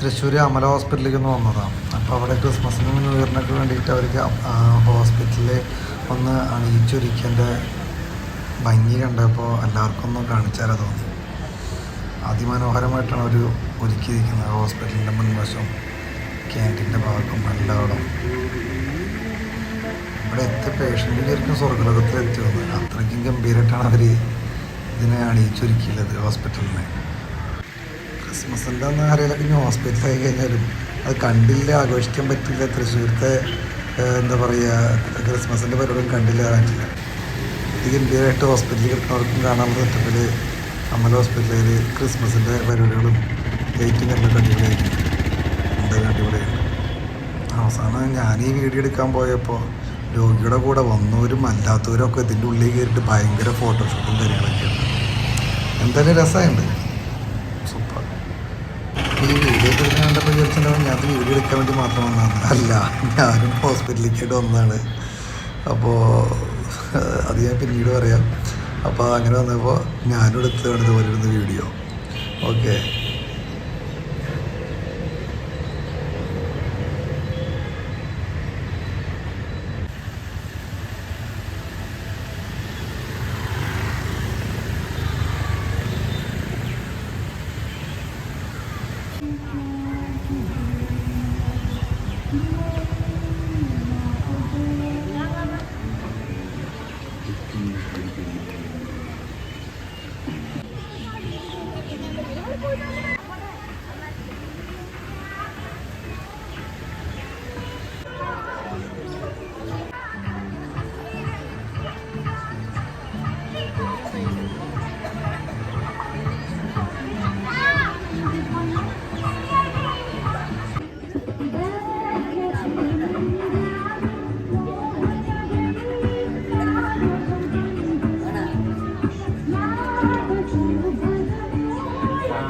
തൃശ്ശൂർ അമല ഹോസ്പിറ്റലിലേക്ക് ഒന്ന് വന്നതാണ്. അപ്പോൾ അവിടെ ക്രിസ്മസിനും ന്യൂ ഇയറിനൊക്കെ വേണ്ടിയിട്ട് അവർക്ക് ഹോസ്പിറ്റലിൽ ഒന്ന് അണിയിച്ചൊരുക്കിന്റെ ഭംഗി കണ്ടപ്പോൾ എല്ലാവർക്കും ഒന്ന് കാണിച്ചാലോ തോന്നി. അതിമനോഹരമായിട്ടാണ് അവർ ഒരുക്കിയിരിക്കുന്നത് ഹോസ്പിറ്റലിന്റെ മുൻവശം ക്യാന്റീന്റെ ഭാഗത്തും എല്ലാവരും ഇവിടെ എത്തിയ പേഷ്യന്റ് ശരിക്കും സ്വർഗലോകത്തിൽ എത്തി വന്നു അത്രയ്ക്കും ഗംഭീരമായിട്ടാണ് അവർ ഇതിനെ അണിയിച്ചൊരുക്കിയുള്ളത് ഹോസ്പിറ്റലിനെ. ക്രിസ്മസിന്റെ അന്ന് ആരെങ്കിലൊക്കെ ഇനി ഹോസ്പിറ്റലായി കഴിഞ്ഞാലും അത് കണ്ടില്ല ആഘോഷിക്കാൻ പറ്റില്ല. തൃശ്ശൂരത്തെ എന്താ പറയുക ക്രിസ്മസിന്റെ പരിപാടിയും കണ്ടില്ല കാണില്ല ഇത് ഗംഭീരമായിട്ട് ഹോസ്പിറ്റലിൽ കിടക്കുന്നവർക്കും കാണാൻ പറ്റത്തിൽ അമല ഹോസ്പിറ്റലിൽ ക്രിസ്മസിന്റെ പരിപാടികളും ലൈറ്റും കണ്ടൊക്കെ അടിപൊളിയായിരിക്കും. എന്തായാലും അടിപൊളിയാണ് അവസാനം ഞാൻ ഈ വീഡിയോ എടുക്കാൻ പോയപ്പോൾ രോഗിയുടെ കൂടെ വന്നവരും അല്ലാത്തവരും ഒക്കെ ഇതിന്റെ ഉള്ളിൽ കയറിയിട്ട് ഭയങ്കര ഫോട്ടോഷൂട്ടും കാര്യങ്ങളൊക്കെയാണ്. എന്തായാലും രസമുണ്ട് ഈ വീഡിയോ എടുക്കുന്ന ഞാൻ വീഡിയോ എടുക്കാൻ വേണ്ടി മാത്രം വന്നതാണ് അല്ല ഞാനും ഹോസ്പിറ്റലിലേക്കായിട്ട് വന്നതാണ്. അപ്പോൾ അത് ഞാൻ പിന്നീട് പറയാം. അപ്പോൾ അങ്ങനെ വന്നപ്പോൾ ഞാനും എടുത്തതാണ് ഇതുപോലെ video okay de, de, de, de, de,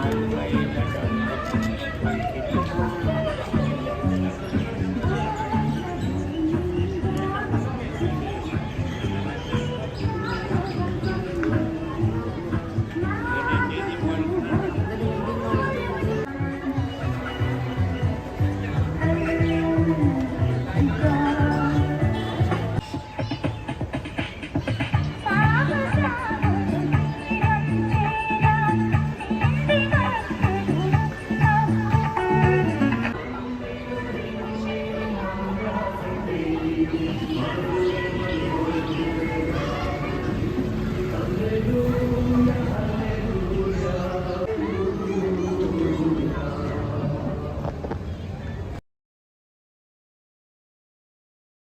ไม่ได้